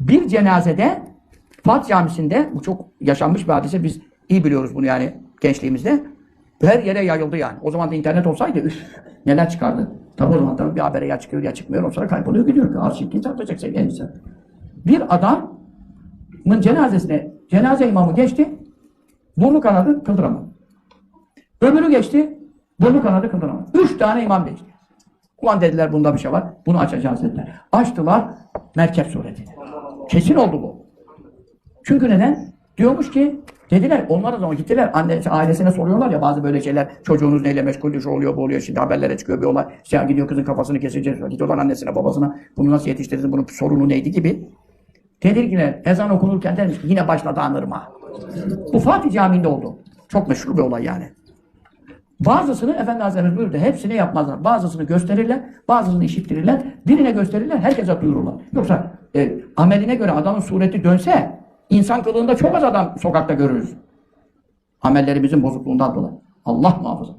Bir cenazede Fat Camisi'nde bu çok yaşanmış bir hadise. Biz iyi biliyoruz bunu yani gençliğimizde. Her yere yayıldı yani. O zaman da internet olsaydı üf, neler çıkardı. Tabi o zaman bir habere ya çıkıyor ya çıkmıyor. O sonra kayboluyor gidiyor. Az şimdi tartacak sevgili insan. Bir adamın cenazesine cenaze imamı geçti. Burnu kanadı kıldıramadı. Öbürü geçti. Burnu kanadı kıldıramadı. Üç tane imam geçti. Ulan dediler bunda bir şey var. Bunu açacağız dediler. Açtılar. Merkep suretini. Kesin oldu bu. Çünkü neden? Diyormuş ki dediler onlar o zaman gittiler annesi ailesine soruyorlar ya bazı böyle şeyler çocuğunuz neyle meşgul şu oluyor bu oluyor şimdi haberlere çıkıyor bir olay işte gidiyor kızın kafasını keseceğiz gidiyorlar annesine babasına bunu nasıl yetiştirdiniz bunun sorunu neydi gibi tedirginler ezan okunurken dermiş yine başladı anırma bu Fatih Camii'nde oldu çok meşhur bir olay yani Bazısını Efendi Hazretleri buyurdu. Hepsini yapmazlar. Bazısını gösterirler, bazısını işittirirler. Birine gösterirler, herkese duyururlar. Yoksa e, ameline göre adamın sureti dönse, insan kılığında çok az adam sokakta görürüz. Amellerimizin bozukluğundan dolayı. Allah muhafaza.